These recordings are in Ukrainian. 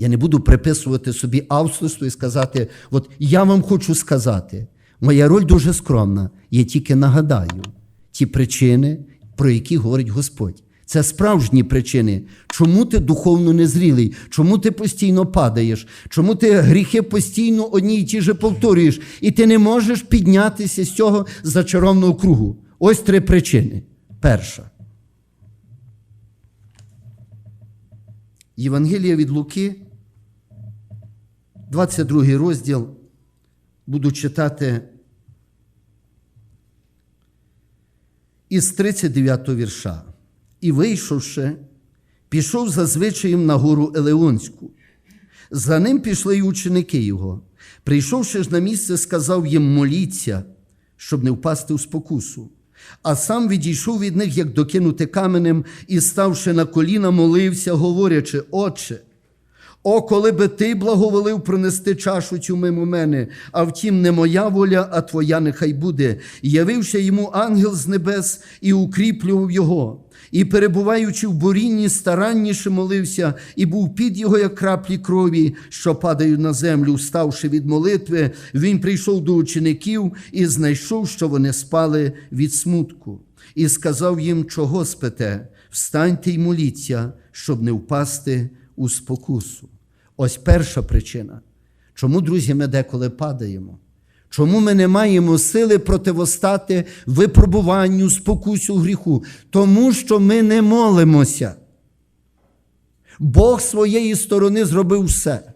Я не буду приписувати собі авторство і сказати, от я вам хочу сказати. Моя роль дуже скромна. Я тільки нагадаю ті причини, про які говорить Господь. Це справжні причини, чому ти духовно незрілий, чому ти постійно падаєш, чому ти гріхи постійно одні й ті же повторюєш, і ти не можеш піднятися з цього зачаровного кругу. Ось три причини. Перша. Євангелія від Луки, 22 розділ. Буду читати із 39 вірша. І, вийшовши, пішов за звичаєм на гору Елеонську. За ним пішли й ученики його. Прийшовши ж на місце, сказав їм моліться, щоб не впасти у спокусу. А сам відійшов від них, як докинути каменем, і, ставши на коліна, молився, говорячи: Отче, о, коли би ти благоволив пронести чашу цю мимо мене, а втім, не моя воля, а твоя нехай буде. Явився йому ангел з небес і укріплював його. І, перебуваючи в борінні, старанніше молився, і був під його, як краплі крові, що падають на землю. Вставши від молитви, він прийшов до учеників і знайшов, що вони спали від смутку. І сказав їм, чого спите, встаньте й моліться, щоб не впасти у спокусу. Ось перша причина. Чому, друзі, ми деколи падаємо? Чому ми не маємо сили противостати випробуванню, спокусу гріху? Тому що ми не молимося. Бог своєї сторони зробив все.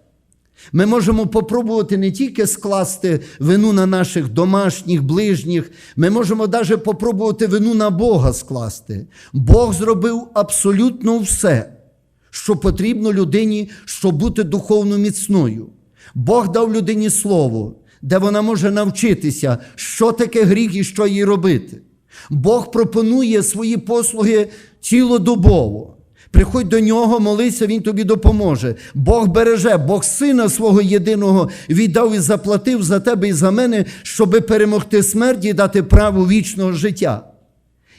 Ми можемо попробувати не тільки скласти вину на наших домашніх, ближніх, ми можемо навіть попробувати вину на Бога скласти. Бог зробив абсолютно все, що потрібно людині, щоб бути духовно міцною. Бог дав людині слово, де вона може навчитися, що таке гріх і що їй робити. Бог пропонує свої послуги цілодобово. Приходь до нього, молися, він тобі допоможе. Бог береже, Бог сина свого єдиного віддав і заплатив за тебе і за мене, щоби перемогти смерть і дати право вічного життя.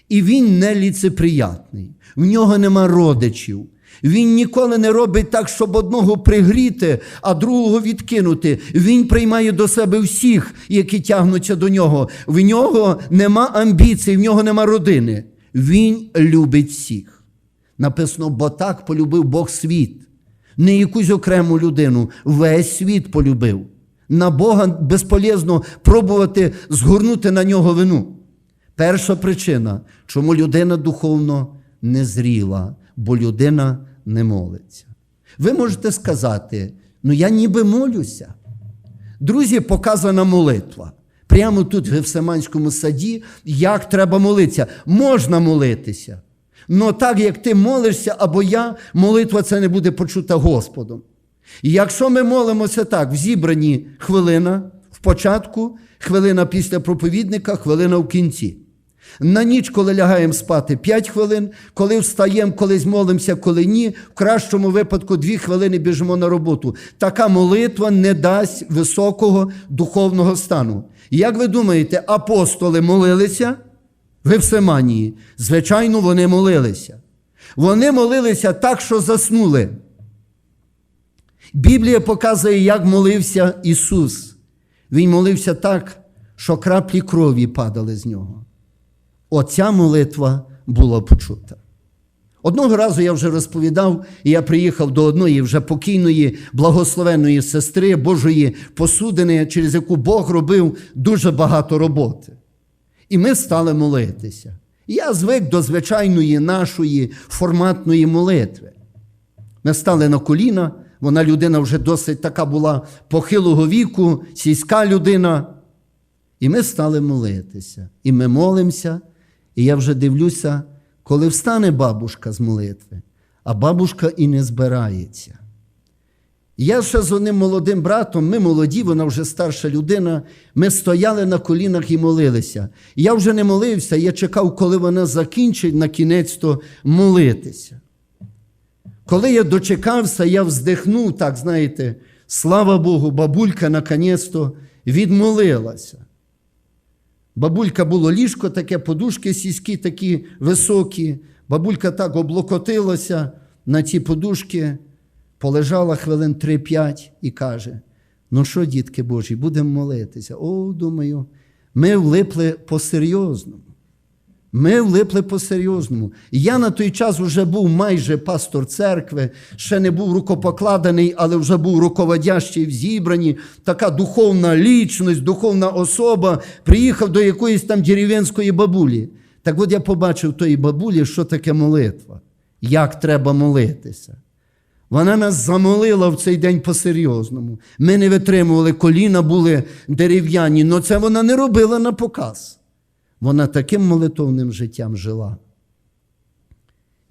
І він не ліцеприятний, в нього нема родичів. Він ніколи не робить так, щоб одного пригріти, а другого відкинути. Він приймає до себе всіх, які тягнуться до нього. В нього нема амбіцій, в нього нема родини. Він любить всіх. Написано, бо так полюбив Бог світ. Не якусь окрему людину, весь світ полюбив. На Бога безполезно пробувати згорнути на нього вину. Перша причина, чому людина духовно незріла, бо людина не молиться. Ви можете сказати, ну я ніби молюся. Друзі, показана молитва. Прямо тут, в Гевсиманському саді, як треба молитися. Можна молитися. Но так як ти молишся або я, молитва це не буде почута Господом. І якщо ми молимося так, в зібранні хвилина в початку, хвилина після проповідника, хвилина в кінці. На ніч, коли лягаємо спати 5 хвилин, коли встаємо, колись молимося, коли ні, в кращому випадку 2 хвилини біжимо на роботу. Така молитва не дасть високого духовного стану. Як ви думаєте, апостоли молилися? в Гефсиманії. Звичайно, вони молилися. Вони молилися так, що заснули. Біблія показує, як молився Ісус. Він молився так, що краплі крові падали з нього. Оця молитва була почута. Одного разу я вже розповідав, і я приїхав до одної вже покійної благословенної сестри Божої посудини, через яку Бог робив дуже багато роботи. І ми стали молитися. Я звик до звичайної нашої форматної молитви. Ми стали на коліна, вона людина вже досить така була похилого віку, сільська людина. І ми стали молитися. І ми молимося, і я вже дивлюся, коли встане бабушка з молитви, а бабушка і не збирається. Я ще з одним молодим братом, ми молоді, вона вже старша людина. Ми стояли на колінах і молилися. Я вже не молився, я чекав, коли вона закінчить на кінець то молитися. Коли я дочекався, я вздихнув, так знаєте, слава Богу, бабулька наконець-то відмолилася. Бабулька було ліжко, таке, подушки сільські такі високі. Бабулька так облокотилася на ці подушки полежала хвилин 3-5 і каже: Ну що, дітки Божі, будемо молитися. О, думаю, ми влипли по-серйозному. Ми влипли по-серйозному. Я на той час вже був майже пастор церкви, ще не був рукопокладений, але вже був руководящий в зібранні, така духовна лічність, духовна особа. Приїхав до якоїсь там дерев'янської бабулі. Так от я побачив тої бабулі, що таке молитва, як треба молитися. Вона нас замолила в цей день по-серйозному. Ми не витримували, коліна були дерев'яні, але це вона не робила на показ. Вона таким молитовним життям жила.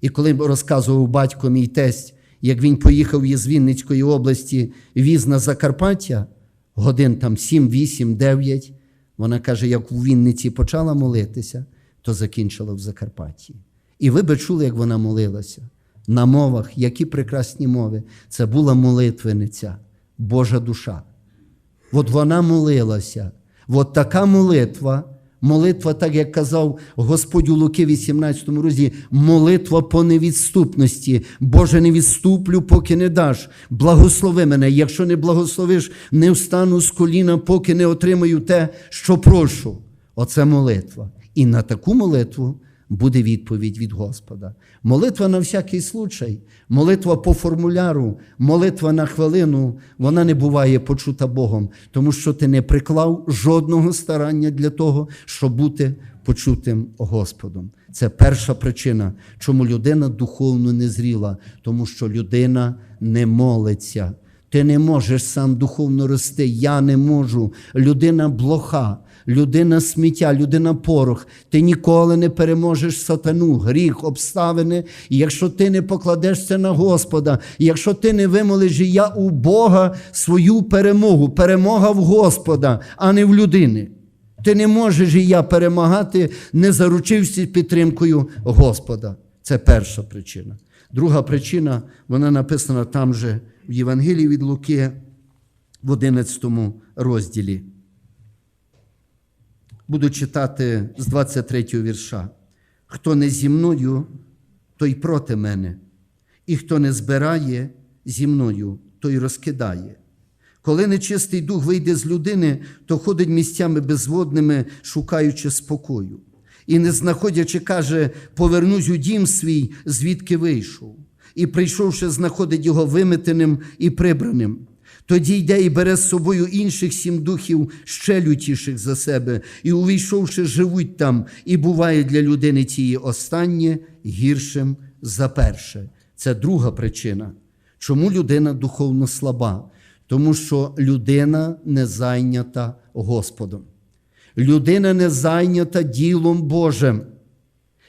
І коли розказував батько мій тесть, як він поїхав із Вінницької області, віз на Закарпаття, годин там 7, 8, 9, вона каже, як у Вінниці почала молитися, то закінчила в Закарпатті. І ви би чули, як вона молилася. На мовах, які прекрасні мови. Це була молитвениця, Божа душа. От вона молилася. От така молитва, молитва, так як казав Господь у Луки 18 розділі, молитва по невідступності. Боже, не відступлю, поки не даш. Благослови мене. Якщо не благословиш, не встану з коліна, поки не отримаю те, що прошу. Оце молитва. І на таку молитву буде відповідь від Господа. Молитва на всякий случай, молитва по формуляру, молитва на хвилину, вона не буває почута Богом, тому що ти не приклав жодного старання для того, щоб бути почутим Господом. Це перша причина, чому людина духовно не зріла, тому що людина не молиться. Ти не можеш сам духовно рости, я не можу. Людина блоха, людина сміття, людина порох. Ти ніколи не переможеш сатану, гріх, обставини. І якщо ти не покладешся на Господа, і якщо ти не вимолиш я у Бога свою перемогу, перемога в Господа, а не в людини. Ти не можеш і я перемагати, не заручився підтримкою Господа. Це перша причина. Друга причина, вона написана там же в Євангелії від Луки в 11 розділі. Буду читати з 23 вірша. Хто не зі мною, той проти мене, і хто не збирає зі мною, той розкидає. Коли нечистий дух вийде з людини, то ходить місцями безводними, шукаючи спокою. І, не знаходячи, каже, повернусь у дім свій, звідки вийшов. І, прийшовши, знаходить його виметеним і прибраним. Тоді йде і бере з собою інших сім духів, ще лютіших за себе, і, увійшовши, живуть там, і буває для людини цієї останнє гіршим за перше. Це друга причина. Чому людина духовно слаба? Тому що людина не зайнята Господом. Людина не зайнята ділом Божим.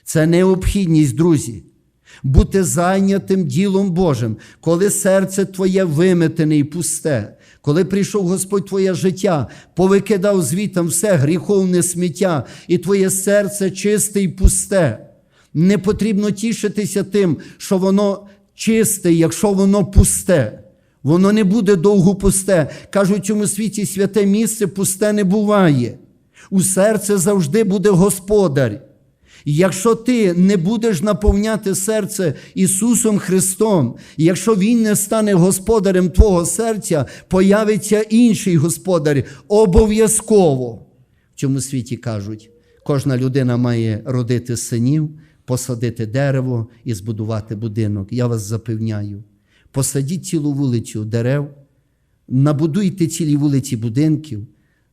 Це необхідність, друзі. Бути зайнятим ділом Божим, коли серце твоє виметене і пусте, коли прийшов Господь твоє життя, повикидав звітом все гріховне сміття, і твоє серце чисте і пусте. Не потрібно тішитися тим, що воно чисте, якщо воно пусте. Воно не буде довго пусте. Кажуть, в цьому світі святе місце пусте не буває. У серце завжди буде Господар. Якщо ти не будеш наповняти серце Ісусом Христом, якщо Він не стане господарем твого серця, появиться інший господар обов'язково. В цьому світі кажуть, кожна людина має родити синів, посадити дерево і збудувати будинок. Я вас запевняю. Посадіть цілу вулицю дерев, набудуйте цілі вулиці будинків,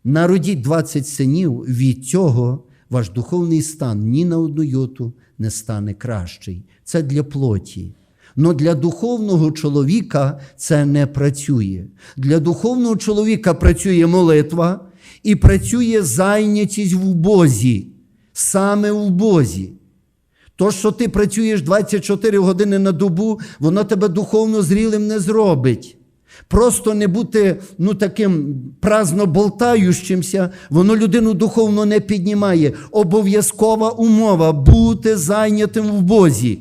народіть 20 синів, від цього ваш духовний стан ні на одну йоту не стане кращий. Це для плоті. Но для духовного чоловіка це не працює. Для духовного чоловіка працює молитва і працює зайнятість в Бозі, саме в Бозі. То, що ти працюєш 24 години на добу, воно тебе духовно зрілим не зробить. Просто не бути ну, таким праздно болтаючимся, воно людину духовно не піднімає. Обов'язкова умова бути зайнятим в Бозі.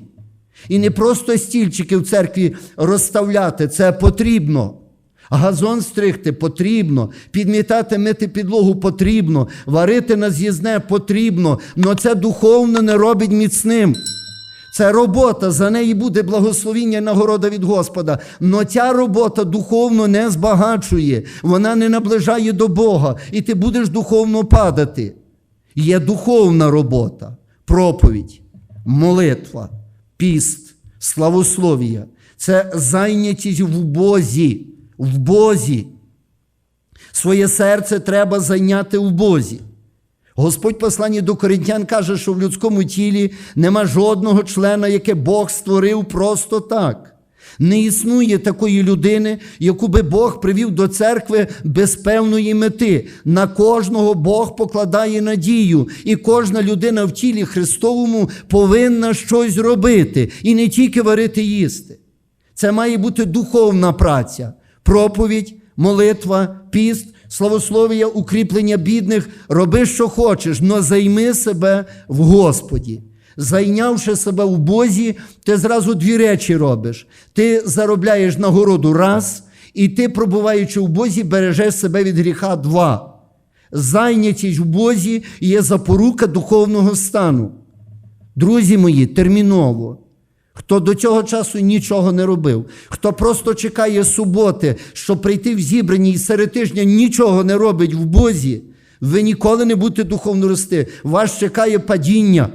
І не просто стільчики в церкві розставляти, це потрібно. Газон стригти потрібно, підмітати мити підлогу потрібно, варити на з'їзне потрібно, але це духовно не робить міцним. Це робота, за неї буде благословіння і нагорода від Господа. Но ця робота духовно не збагачує, вона не наближає до Бога, і ти будеш духовно падати. Є духовна робота, проповідь, молитва, піст, славослов'я. Це зайнятість в Бозі, в Бозі. Своє серце треба зайняти в Бозі. Господь в посланні до коринтян каже, що в людському тілі нема жодного члена, яке Бог створив просто так. Не існує такої людини, яку би Бог привів до церкви без певної мети. На кожного Бог покладає надію, і кожна людина в тілі Христовому повинна щось робити і не тільки варити їсти. Це має бути духовна праця, проповідь, молитва, піст, славослов'я, укріплення бідних. Роби, що хочеш, но займи себе в Господі. Зайнявши себе в Бозі, ти зразу дві речі робиш. Ти заробляєш нагороду раз, і ти, пробуваючи в Бозі, бережеш себе від гріха два. Зайнятість в Бозі є запорука духовного стану. Друзі мої, терміново. Хто до цього часу нічого не робив, хто просто чекає суботи, щоб прийти в зібрані і серед тижня нічого не робить в Бозі, ви ніколи не будете духовно рости. Вас чекає падіння.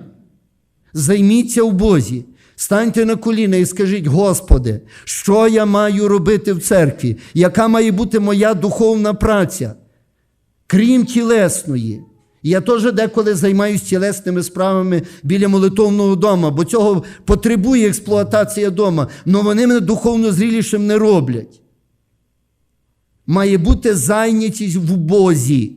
Займіться в Бозі. Станьте на коліна і скажіть, Господи, що я маю робити в церкві? Яка має бути моя духовна праця? Крім тілесної. Я теж деколи займаюся тілесними справами біля молитовного дому, бо цього потребує експлуатація дома, але вони мене духовно зрілішим не роблять. Має бути зайнятість в Бозі.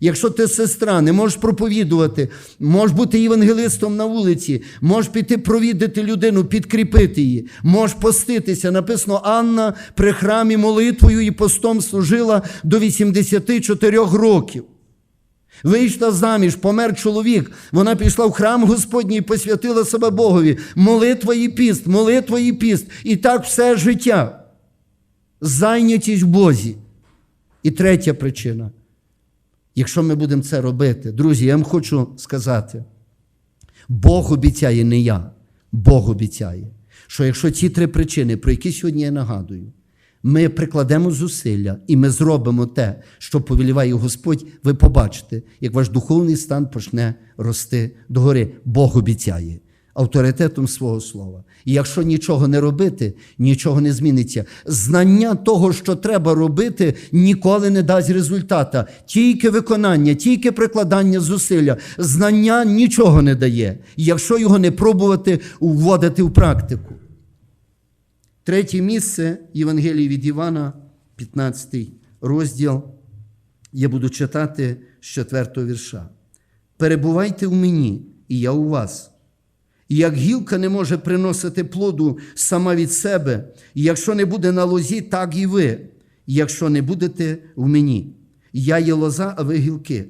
Якщо ти сестра, не можеш проповідувати, можеш бути євангелистом на вулиці, можеш піти провідати людину, підкріпити її, можеш поститися. Написано, Анна при храмі молитвою і постом служила до 84 років. Вийшла заміж, помер чоловік. Вона пішла в храм Господній і посвятила себе Богові. Молитва і піст, молитва і піст. І так все життя. Зайнятість в Бозі. І третя причина. Якщо ми будемо це робити, друзі, я вам хочу сказати: Бог обіцяє не я, Бог обіцяє, що якщо ці три причини, про які сьогодні я нагадую, ми прикладемо зусилля і ми зробимо те, що повеліває Господь, ви побачите, як ваш духовний стан почне рости догори. Бог обіцяє авторитетом свого слова. І якщо нічого не робити, нічого не зміниться. Знання того, що треба робити, ніколи не дасть результата. Тільки виконання, тільки прикладання зусилля. Знання нічого не дає, якщо його не пробувати вводити в практику. Третє місце Євангелії від Івана, 15 розділ. Я буду читати з 4 вірша. Перебувайте в мені, і я у вас. І як гілка не може приносити плоду сама від себе, і якщо не буде на лозі, так і ви, якщо не будете в мені. Я є лоза, а ви гілки.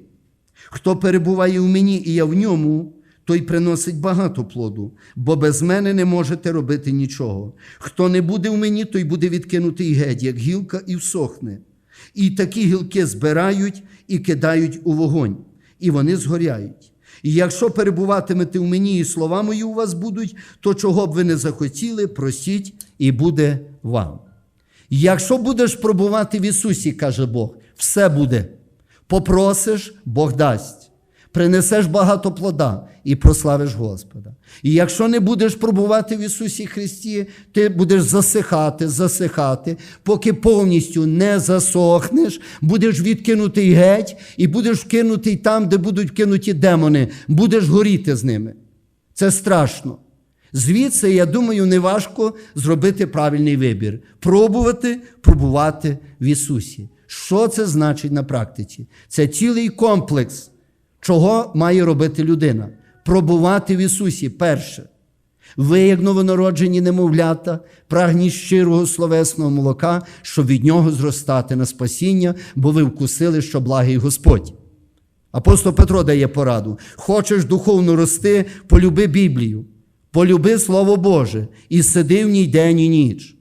Хто перебуває в мені, і я в ньому, той приносить багато плоду, бо без мене не можете робити нічого. Хто не буде в мені, той буде відкинутий геть, як гілка, і всохне. І такі гілки збирають і кидають у вогонь, і вони згоряють. І якщо перебуватимете в мені, і слова мої у вас будуть, то чого б ви не захотіли, просіть, і буде вам. Якщо будеш пробувати в Ісусі, каже Бог, все буде. Попросиш, Бог дасть. Принесеш багато плода і прославиш Господа. І якщо не будеш пробувати в Ісусі Христі, ти будеш засихати, засихати, поки повністю не засохнеш, будеш відкинутий геть і будеш вкинутий там, де будуть вкинуті демони, будеш горіти з ними. Це страшно. Звідси, я думаю, неважко зробити правильний вибір. Пробувати, пробувати в Ісусі. Що це значить на практиці? Це цілий комплекс. Чого має робити людина? Пробувати в Ісусі перше. Ви, як новонароджені немовлята, прагніть щирого словесного молока, щоб від нього зростати на спасіння, бо ви вкусили, що благий Господь. Апостол Петро дає пораду: хочеш духовно рости, полюби Біблію, полюби Слово Боже і сиди в ній день і ніч.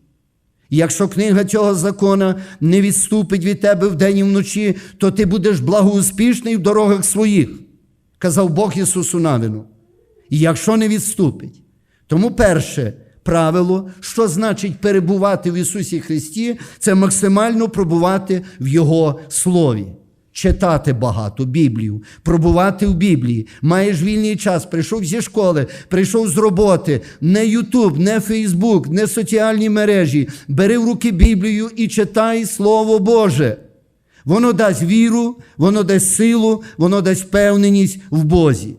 Якщо книга цього закона не відступить від тебе вдень і вночі, то ти будеш благоуспішний в дорогах своїх, казав Бог Ісусу Навину. І якщо не відступить, Тому перше правило, що значить перебувати в Ісусі Христі, це максимально пробувати в Його Слові. Читати багато Біблію, пробувати в Біблії. Маєш вільний час, прийшов зі школи, прийшов з роботи, не Ютуб, не Фейсбук, не соціальні мережі. Бери в руки Біблію і читай Слово Боже. Воно дасть віру, воно дасть силу, воно дасть впевненість в Бозі.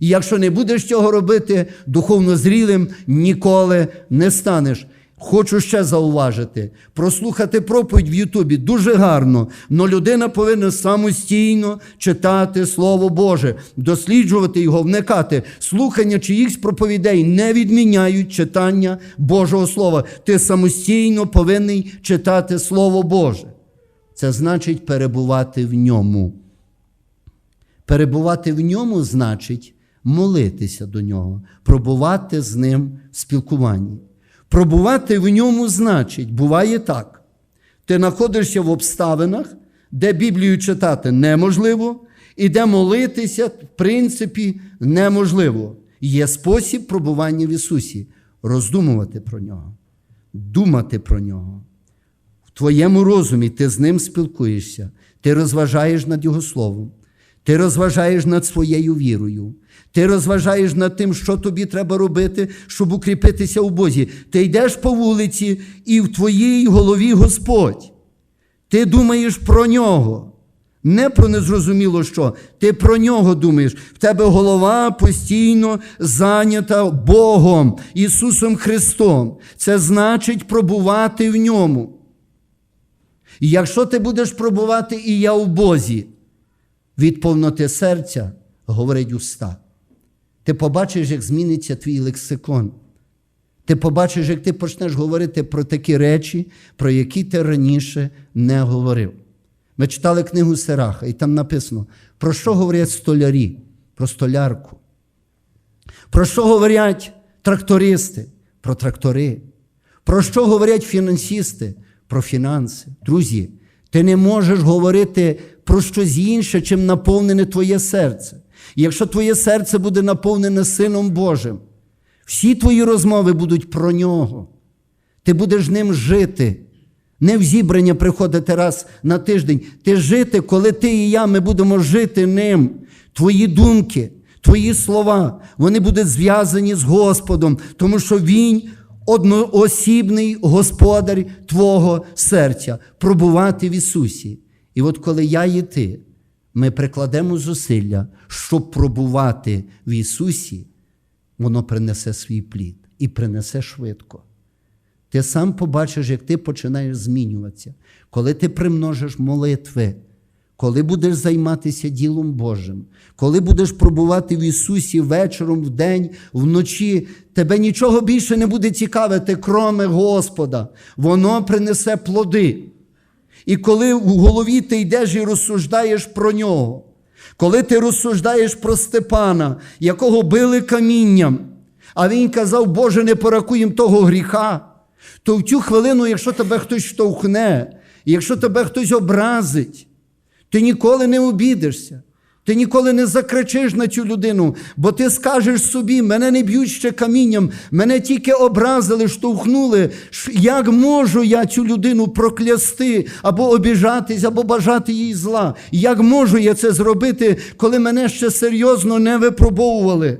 І якщо не будеш цього робити, духовно зрілим ніколи не станеш. Хочу ще зауважити, прослухати проповідь в Ютубі дуже гарно, але людина повинна самостійно читати Слово Боже, досліджувати його, вникати. Слухання чиїхсь проповідей не відміняють читання Божого Слова. Ти самостійно повинен читати Слово Боже. Це значить перебувати в ньому. Перебувати в ньому значить молитися до нього, пробувати з ним в спілкуванні. Пробувати в ньому значить, буває так. Ти знаходишся в обставинах, де Біблію читати неможливо, і де молитися, в принципі, неможливо. Є спосіб пробування в Ісусі роздумувати про нього, думати про нього. В твоєму розумі ти з ним спілкуєшся, ти розважаєш над Його Словом, ти розважаєш над своєю вірою, ти розважаєш над тим, що тобі треба робити, щоб укріпитися у Бозі. Ти йдеш по вулиці, і в твоїй голові Господь. Ти думаєш про нього. Не про незрозуміло що. Ти про нього думаєш. В тебе голова постійно зайнята Богом, Ісусом Христом. Це значить пробувати в ньому. І якщо ти будеш пробувати і я в Бозі, від повноти серця говорить уста. Ти побачиш, як зміниться твій лексикон. Ти побачиш, як ти почнеш говорити про такі речі, про які ти раніше не говорив. Ми читали книгу Сераха, і там написано, про що говорять столярі, про столярку. Про що говорять трактористи? Про трактори. Про що говорять фінансисти? Про фінанси. Друзі, ти не можеш говорити про щось інше, чим наповнене твоє серце. І якщо твоє серце буде наповнене Сином Божим, всі твої розмови будуть про нього. Ти будеш ним жити. Не в зібрання приходити раз на тиждень. Ти жити, коли ти і я, ми будемо жити ним. Твої думки, твої слова, вони будуть зв'язані з Господом, тому що Він одноосібний господар Твого серця, пробувати в Ісусі. І от коли я і ти, ми прикладемо зусилля, щоб пробувати в Ісусі, воно принесе свій плід і принесе швидко. Ти сам побачиш, як ти починаєш змінюватися, коли ти примножиш молитви, коли будеш займатися ділом Божим, коли будеш пробувати в Ісусі вечором, вдень, вночі, тебе нічого більше не буде цікавити, кроме Господа. Воно принесе плоди. І коли в голові ти йдеш і розсуждаєш про нього, коли ти розсуждаєш про Степана, якого били камінням, а він казав, Боже, не порахуємо того гріха, то в цю хвилину, якщо тебе хтось штовхне, якщо тебе хтось образить, ти ніколи не обідишся. Ти ніколи не закричиш на цю людину, бо ти скажеш собі, мене не б'ють ще камінням, мене тільки образили, штовхнули. Як можу я цю людину проклясти, або обіжатись, або бажати їй зла? Як можу я це зробити, коли мене ще серйозно не випробовували?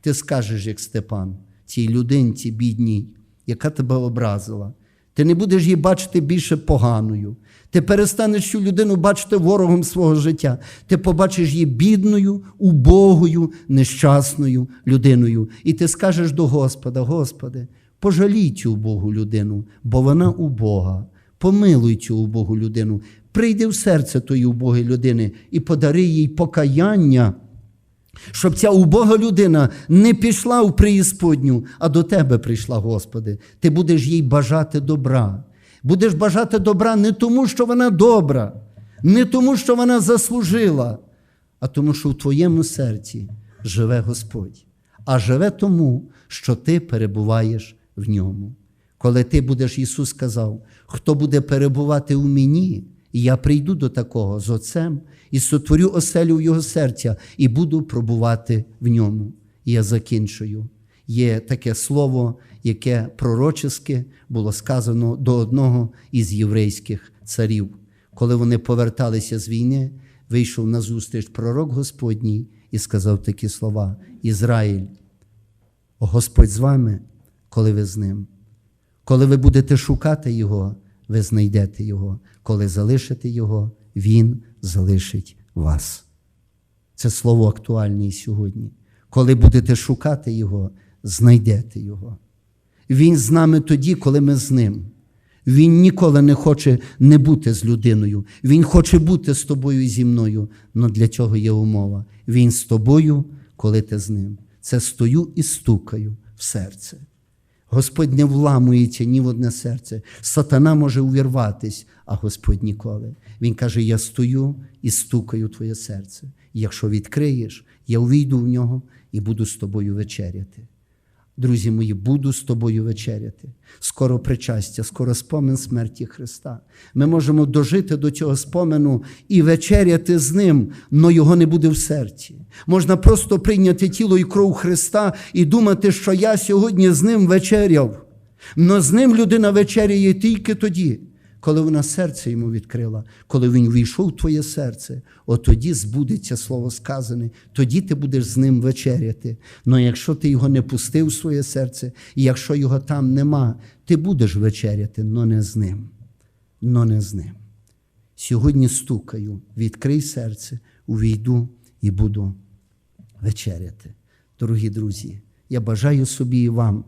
Ти скажеш, як Степан, цій людинці бідній, яка тебе образила. Ти не будеш її бачити більше поганою. Ти перестанеш цю людину бачити ворогом свого життя. Ти побачиш її бідною, убогою, нещасною людиною. І ти скажеш до Господа: Господи, пожалій цю убогу людину, бо вона убога. Помилуй цю убогу людину. Прийди в серце тої убогої людини і подари їй покаяння. Щоб ця убога людина не пішла в преісподню, а до тебе прийшла, Господи. Ти будеш їй бажати добра. Будеш бажати добра не тому, що вона добра, не тому, що вона заслужила, а тому, що в твоєму серці живе Господь. А живе тому, що ти перебуваєш в ньому. Коли ти будеш, Ісус сказав, хто буде перебувати у мені, я прийду до такого з Отцем і сотворю оселю в Його серця і буду пробувати в ньому. І я закінчую. Є таке слово, яке пророчески було сказано до одного із єврейських царів. Коли вони поверталися з війни, вийшов на зустріч пророк Господній і сказав такі слова: Ізраїль, Господь з вами, коли ви з ним. Коли ви будете шукати Його, ви знайдете Його. Коли залишите Його, Він залишить вас. Це слово актуальне і сьогодні. Коли будете шукати Його, знайдете Його. Він з нами тоді, коли ми з ним. Він ніколи не хоче не бути з людиною. Він хоче бути з тобою і зі мною. але для цього є умова. Він з тобою, коли ти з ним. Це стою і стукаю в серце. Господь не вламується ні в одне серце. Сатана може увірватись, а Господь ніколи. Він каже: Я стою і стукаю твоє серце. Якщо відкриєш, я увійду в нього і буду з тобою вечеряти. Друзі мої, буду з тобою вечеряти. Скоро причастя, скоро спомин смерті Христа. Ми можемо дожити до цього спомену і вечеряти з ним, але його не буде в серці. Можна просто прийняти тіло і кров Христа і думати, що я сьогодні з ним вечеряв. Но з ним людина вечеряє тільки тоді, коли вона серце йому відкрила, коли він війшов в твоє серце, от тоді збудеться слово сказане, тоді ти будеш з ним вечеряти. Но якщо ти його не пустив в своє серце, і якщо його там нема, ти будеш вечеряти, но не з ним. Но не з ним. Сьогодні стукаю, відкрий серце, увійду і буду вечеряти. Дорогі друзі, я бажаю собі і вам,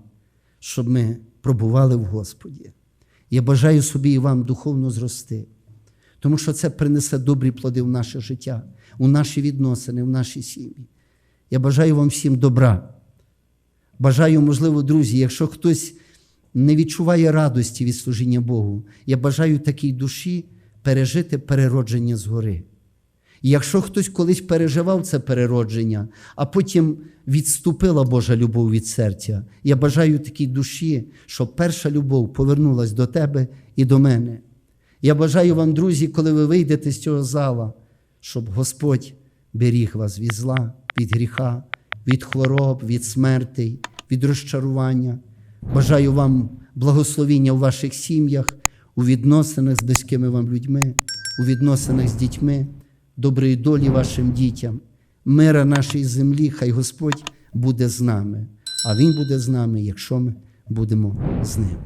щоб ми пробували в Господі. Я бажаю собі і вам духовно зрости, тому що це принесе добрі плоди в наше життя, у наші відносини, в наші сім'ї. Я бажаю вам всім добра. Бажаю, можливо, друзі, якщо хтось не відчуває радості від служіння Богу, я бажаю такій душі пережити переродження згори. І якщо хтось колись переживав це переродження, а потім відступила Божа любов від серця, я бажаю такій душі, щоб перша любов повернулась до тебе і до мене. Я бажаю вам, друзі, коли ви вийдете з цього зала, щоб Господь беріг вас від зла, від гріха, від хвороб, від смертей, від розчарування. Бажаю вам благословіння у ваших сім'ях, у відносинах з близькими вам людьми, у відносинах з дітьми доброї долі вашим дітям, мира нашій землі, хай Господь буде з нами, а Він буде з нами, якщо ми будемо з ним.